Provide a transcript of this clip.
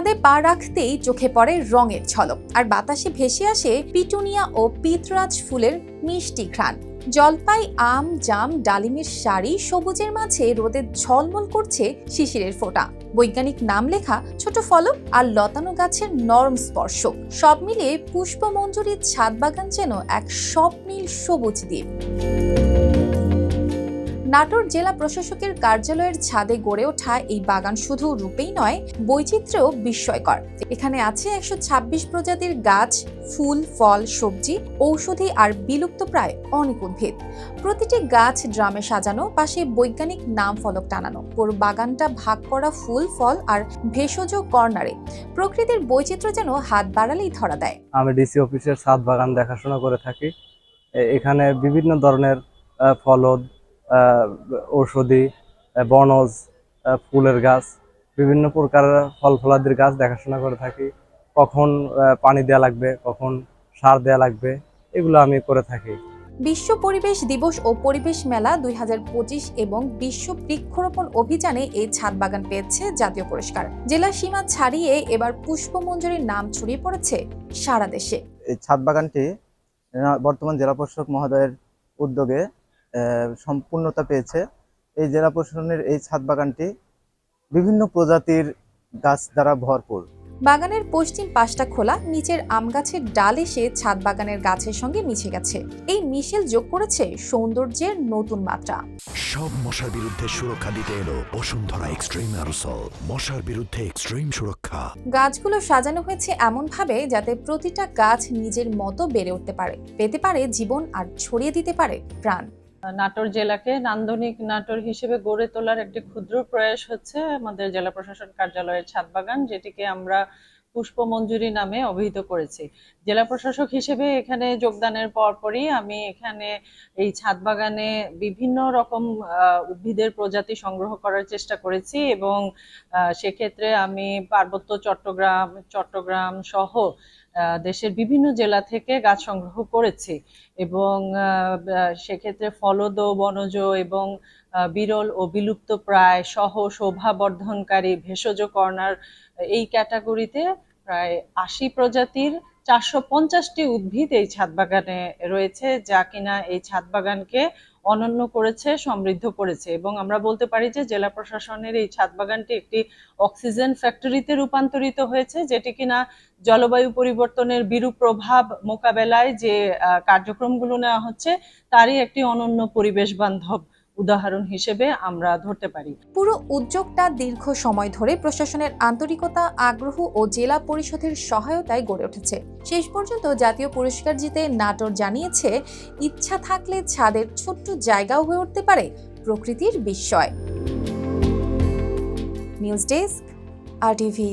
ছাদে পা রাখতেই চোখে পড়ে রঙের ঝলক। আর বাতাসে ভেসে আসে পিটুনিয়া ও পিতরাজ ফুলের মিষ্টি ঘ্রাণ। জলপাই, আম, জাম, ডালিমের শাড়ি সবুজের মাঝে রোদে ঝলমল করছে শিশিরের ফোঁটা। বৈজ্ঞানিক নাম লেখা ছোট ফলক আর লতানো গাছের নরম স্পর্শ। সব মিলিয়ে পুষ্পমঞ্জুরির ছাদ বাগান যেন এক স্বপ্নীল সবুজ দ্বীপ। নাটোর জেলা প্রশাসকের কার্যালয়ের ছাদে গড়ে ওঠা এই বাগান শুধু রূপেই নয়, বৈচিত্র্যও বিস্ময়কর। এখানে আছে একশো ছাব্বিশ প্রজাতির গাছ, ফুল, ফল, সবজি, ঔষধি আর বিলুপ্ত প্রায় অনেক উদ্ভিদ। প্রতিটি গাছ ড্রামে সাজানো, পাশে বৈজ্ঞানিক নাম ফলক টানানো। পুরো বাগানটা ভাগ করা ফুল, ফল আর ভেষজ কর্নারে। প্রকৃতির বৈচিত্র্য যেন হাত বাড়ালেই ধরা দেয়। আমি ডিসি অফিসের ছাদ বাগান দেখাশোনা করে থাকি। এখানে বিভিন্ন ধরনের ফলদ ঔষধি বনজ ফুলের গাছ বিভিন্ন প্রকারের ফল ফলাদির গাছ দেখাশোনা করে থাকি। কখন পানি দেওয়া লাগবে কখন সার দেওয়া লাগবে এগুলো আমি করে থাকি। বিশ্ব পরিবেশ দিবস ও পরিবেশ মেলা দুই হাজার পঁচিশ এবং বিশ্ব বৃক্ষরোপণ অভিযানে এই ছাদ বাগান পেয়েছে জাতীয় পুরস্কার। জেলা সীমা ছাড়িয়ে এবার পুষ্পমঞ্জুরির নাম ছড়িয়ে পড়েছে সারা দেশে। এই ছাদ বাগানটি বর্তমান জেলা প্রশাসক মহোদয়ের উদ্যোগে সম্পূর্ণতা পেয়েছে। এই জেলা প্রশাসনের এই ছাদ বাগানটি বিভিন্ন প্রজাতির গাছ দ্বারা ভরপুর। বাগানের পশ্চিম পাশটা খোলা নিচের আম গাছের ডাল এসে ছাদ বাগানের গাছের সঙ্গে মিশে গেছে। এই মিশেল যোগ করেছে সৌন্দর্যের নতুন মাত্রা। সব মশার বিরুদ্ধে সুরক্ষা দিতে এলো বসুন্ধরা এক্সট্রিম অ্যারোসল। মশার বিরুদ্ধে এক্সট্রিম সুরক্ষা। গাছগুলো সাজানো হয়েছে এমনভাবে যাতে প্রতিটা গাছ নিজের মতো বেড়ে উঠতে পারে পেতে পারে জীবন আর ছড়িয়ে দিতে পারে প্রাণ। নাটোর জেলাকে নান্দনিক নাটোর হিসেবে গড়ে তোলার একটি ক্ষুদ্র প্রয়াস হচ্ছে আমাদের জেলা প্রশাসন কার্যালয়ের ছাদ বাগান, যেটিকে আমরা পুষ্পমঞ্জুরি নামে অভিহিত করেছি। জেলা প্রশাসক হিসেবে এখানে যোগদানের পরপরই আমি এখানে এই ছাদ বাগানে বিভিন্ন রকম উদ্ভিদের প্রজাতি সংগ্রহ করার চেষ্টা করেছি এবং সেক্ষেত্রে আমি পার্বত্য চট্টগ্রাম চট্টগ্রাম সহ দেশের বিভিন্ন জেলা থেকে গাছ সংগ্রহ করেছি এবং সেক্ষেত্রে ফলদ, বনজ এবং বিরল ও বিলুপ্ত প্রায় সহ শোভাবর্ধনকারী ভেষজ কর্নার এই ক্যাটাগরিতে প্রায় আশি প্রজাতির চারশো পঞ্চাশটি উদ্ভিদ এই ছাদ বাগানে রয়েছে, যা কিনা এই ছাদ বাগানকে অনন্য করেছে, সমৃদ্ধ করেছে। এবং আমরা বলতে পারি যে জেলা প্রশাসনের এই ছাদ বাগানটি একটি অক্সিজেন ফ্যাক্টরিতে রূপান্তরিত হয়েছে, যেটি কিনা জলবায়ু পরিবর্তনের বিরূপ প্রভাব মোকাবেলায় যে কার্যক্রমগুলো নেওয়া হচ্ছে, তারই একটি অনন্য পরিবেশ বান্ধব। উদাহরণ হিসেবে আমরা ধরতে পারি। পুরো উদ্যোগটা দীর্ঘ সময় ধরে প্রশাসনের আন্তরিকতা, আগ্রহ ও জেলা পরিষদের সহায়তায় গড়ে উঠেছে। শেষ পর্যন্ত জাতীয় পুরস্কার জিতে নাটোর জানিয়েছে, ইচ্ছা থাকলে ছাদের ছোট্ট জায়গাও হয়ে উঠতে পারে প্রকৃতির বিস্ময়। নিউজ ডেস্ক, আর টিভি